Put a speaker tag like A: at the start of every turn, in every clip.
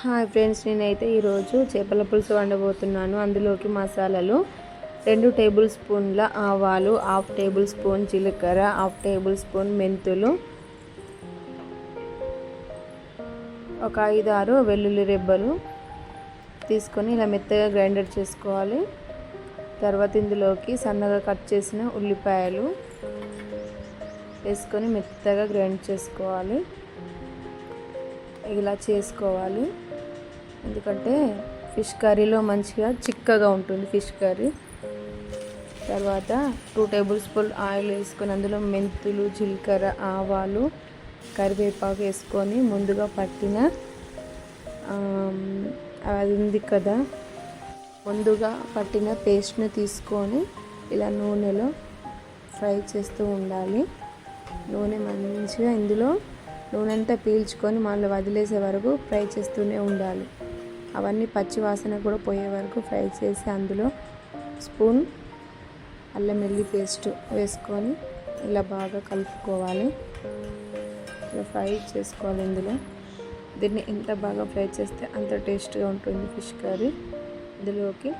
A: Hi friends నేనైతే ఈరోజు చేపల పులుసు వండబోతున్నాను. అందులోకి మసాలాలు రెండు టేబుల్ స్పూన్ల ఆవాలు హాఫ్ టేబుల్ స్పూన్ జీలకర్ర హాఫ్ టేబుల్ స్పూన్ మెంతులు ఒక ఐదు ఆరు వెల్లుల్లి రెబ్బలు తీసుకొని ఇలా మెత్తగా గ్రైండర్ చేసుకోవాలి. తర్వాత ఇందులోకి సన్నగా కట్ చేసిన ఉల్లిపాయలు వేసుకొని మెత్తగా గ్రైండ్ చేసుకోవాలి. ఇలా చేసుకోవాలి. ఎందుకంటే ఫిష్ కర్రీలో మంచిగా చిక్కగా ఉంటుంది ఫిష్ కర్రీ. తర్వాత టూ టేబుల్ స్పూన్ ఆయిల్ వేసుకొని అందులో మెంతులు జీలకర్ర ఆవాలు కరివేపాకు వేసుకొని ముందుగా పట్టిన అది ఉంది కదా. ముందుగా పట్టిన పేస్ట్ని తీసుకొని ఇలా నూనెలో ఫ్రై చేస్తూ ఉండాలి. నూనె మంచిగా ఇందులో నూనె అంతా పీల్చుకొని మళ్ళీ వదిలేసే వరకు ఫ్రై చేస్తూనే ఉండాలి. అవన్నీ పచ్చి వాసన కూడా పోయే వరకు ఫ్రై చేసి అందులో స్పూన్ అల్లం వెల్లి పేస్ట్ వేసుకొని ఇలా బాగా కలుపుకోవాలి. ఇలా ఫ్రై చేసుకోవాలి ఇందులో. దీన్ని ఎంత బాగా ఫ్రై చేస్తే అంత టేస్ట్గా ఉంటుంది ఫిష్ కర్రీ. ఇందులోకి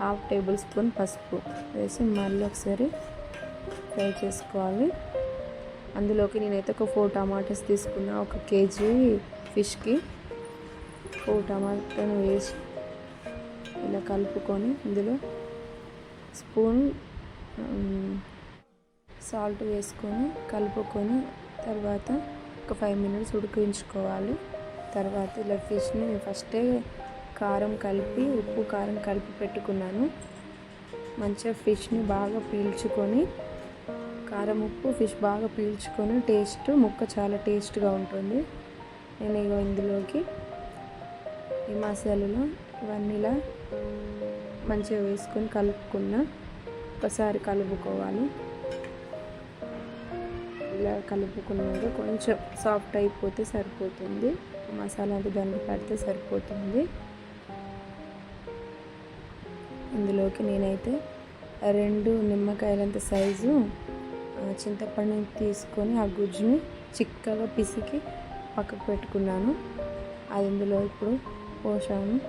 A: హాఫ్ టేబుల్ స్పూన్ పసుపు వేసి మళ్ళీ ఒకసారి ఫ్రై చేసుకోవాలి. అందులోకి నేనైతే ఒక ఫోర్ టమాటాస్ తీసుకున్న ఒక కేజీ ఫిష్కి. ఫోర్ టమాటాను వేసి ఇలా కలుపుకొని ఇందులో స్పూన్ సాల్ట్ వేసుకొని కలుపుకొని తర్వాత ఒక ఫైవ్ మినిట్స్ ఉడికించుకోవాలి. తర్వాత ఇలా ఫిష్ని ఫస్టే కారం కలిపి ఉప్పు కారం కలిపి పెట్టుకున్నాను. మంచిగా ఫిష్ని బాగా పీల్చుకొని కారం ఉప్పు ఫిష్ బాగా పీల్చుకొని టేస్ట్ ముక్క చాలా టేస్ట్గా ఉంటుంది. నేను ఇగో ఇందులోకి ఈ మసాలాలో ఇవన్నీ ఇలా మంచిగా వేసుకొని కలుపుకున్న. ఒకసారి కలుపుకోవాలి. ఇలా కలుపుకున్నాక కొంచెం సాఫ్ట్ అయిపోతే సరిపోతుంది. మసాలా అంతా దానికి పడితే సరిపోతుంది. ఇందులోకి నేనైతే రెండు నిమ్మకాయలంత సైజు చింతపండు తీసుకొని ఆ గుజ్జుని చిక్కగా పిసికి పక్కకు పెట్టుకున్నాను. అది ఇందులో ఇప్పుడు పోసాను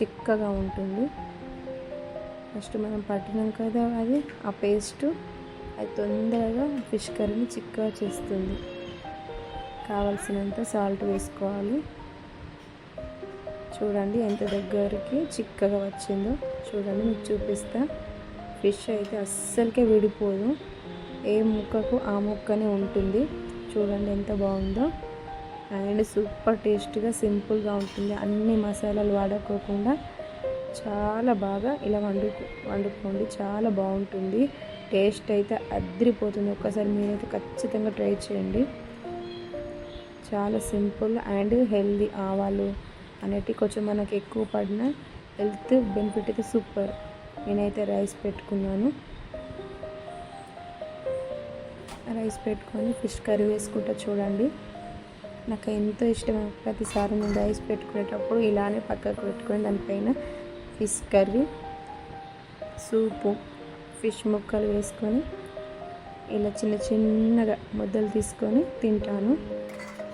A: చిక్కగా ఉంటుంది. ఫస్ట్ మనం పట్టినాం కదా అది ఆ పేస్ట్. అది తొందరగా ఫిష్ కర్రీని చిక్కగా చేస్తుంది. కావలసినంత సాల్ట్ వేసుకోవాలి. చూడండి ఎంత దగ్గరికి చిక్కగా వచ్చిందో. చూడండి మీకు చూపిస్తా. ఫిష్ అయితే అస్సలకే విడిపోదు. ఏ ముక్కకు ఆ ముక్కనే ఉంటుంది. చూడండి ఎంత బాగుందో. అండ్ సూపర్ టేస్ట్గా సింపుల్గా ఉంటుంది. అన్ని మసాలాలు వాడుకోకుండా చాలా బాగా ఇలా వండు వండుకోండి. చాలా బాగుంటుంది. టేస్ట్ అయితే అద్రిపోతుంది. ఒక్కసారి మీరైతే ఖచ్చితంగా ట్రై చేయండి. చాలా సింపుల్ అండ్ హెల్దీ ఆవాలు అనేటివి కొంచెం మనకి ఎక్కువ పడిన హెల్త్ బెనిఫిట్ అయితే సూపర్. నేనైతే రైస్ పెట్టుకున్నాను. రైస్ పెట్టుకొని ఫిష్ కర్రీ వేసుకుంటా చూడండి. నాకు ఎంతో ఇష్టం ప్రతిసారి నేను రైస్ పెట్టుకునేటప్పుడు ఇలానే పక్కకు పెట్టుకొని దానిపైన ఫిష్ కర్రీ సూపు ఫిష్ ముక్కలు వేసుకొని ఇలా చిన్న చిన్నగా ముద్దలు తీసుకొని తింటాను.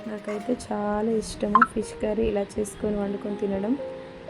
A: నాకైతే చాలా ఇష్టము ఫిష్ కర్రీ ఇలా చేసుకొని వండుకొని తినడం.